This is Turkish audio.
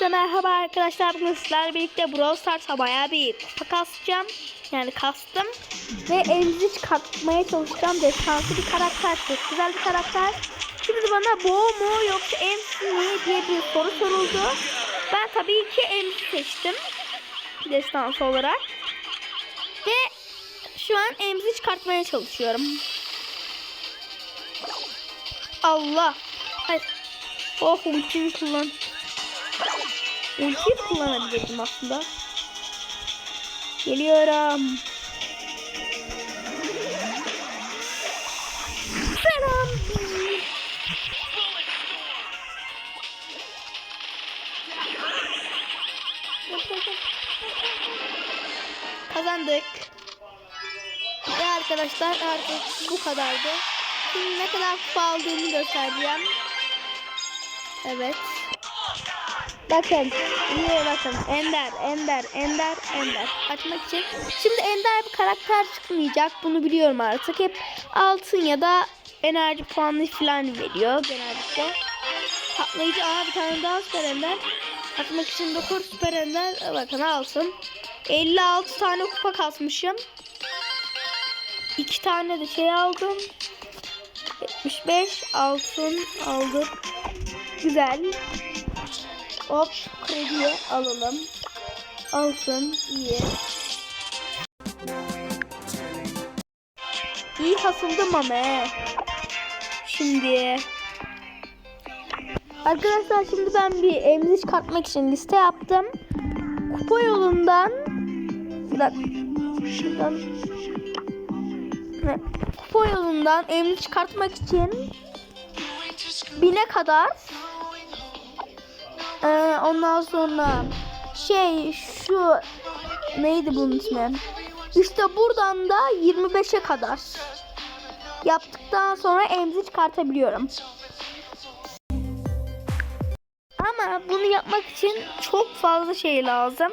Hepinize merhaba arkadaşlar. Bugün sizlerle birlikte Brawl Stars'a bayağı bir kupa kasacağım. Yani kastım. Ve elinizi çıkartmaya çalışacağım. Destansı bir karakter. Çok güzel bir karakter. Şimdi bana Bo mu yoksa Ems mi diye bir soru soruldu. Ben tabii ki Ems'i seçtim. Destansı olarak. Ve şu an Ems'i çıkartmaya çalışıyorum. Allah. Hayır. Oh ultimi kullan. Ultiyi kullanabilirdim aslında. Geliyorum. Selam. Kazandık. Ve arkadaşlar artık bu kadardı. Şimdi ne kadar kupa aldığımı göstereceğim. Evet. Bakın. İyi bakın. Ender, Ender, Ender, Ender. Açmak için. Şimdi Ender bir karakter çıkmayacak. Bunu biliyorum artık. Hep altın ya da enerji puanı falan veriyor genellikle. Patlayıcı. Aa bir tane daha süper Ender. Açmak için 9 süper Ender. Bakın altın. 56 tane kupa kasmışım. 2 tane de şey aldım. 75 altın aldım. Güzel. Hop krediye alalım. Altın iyi. İyi kasıldım ama. Şimdi Arkadaşlar şimdi ben bir emzi çıkartmak için liste yaptım. Kupa yolundan şuradan. Kupa yolundan emzi çıkartmak için bine kadar ee, ondan sonra şey şu neydi bunun ismi? İşte buradan da 25'e kadar yaptıktan sonra emzi çıkartabiliyorum. Ama bunu yapmak için çok fazla şey lazım.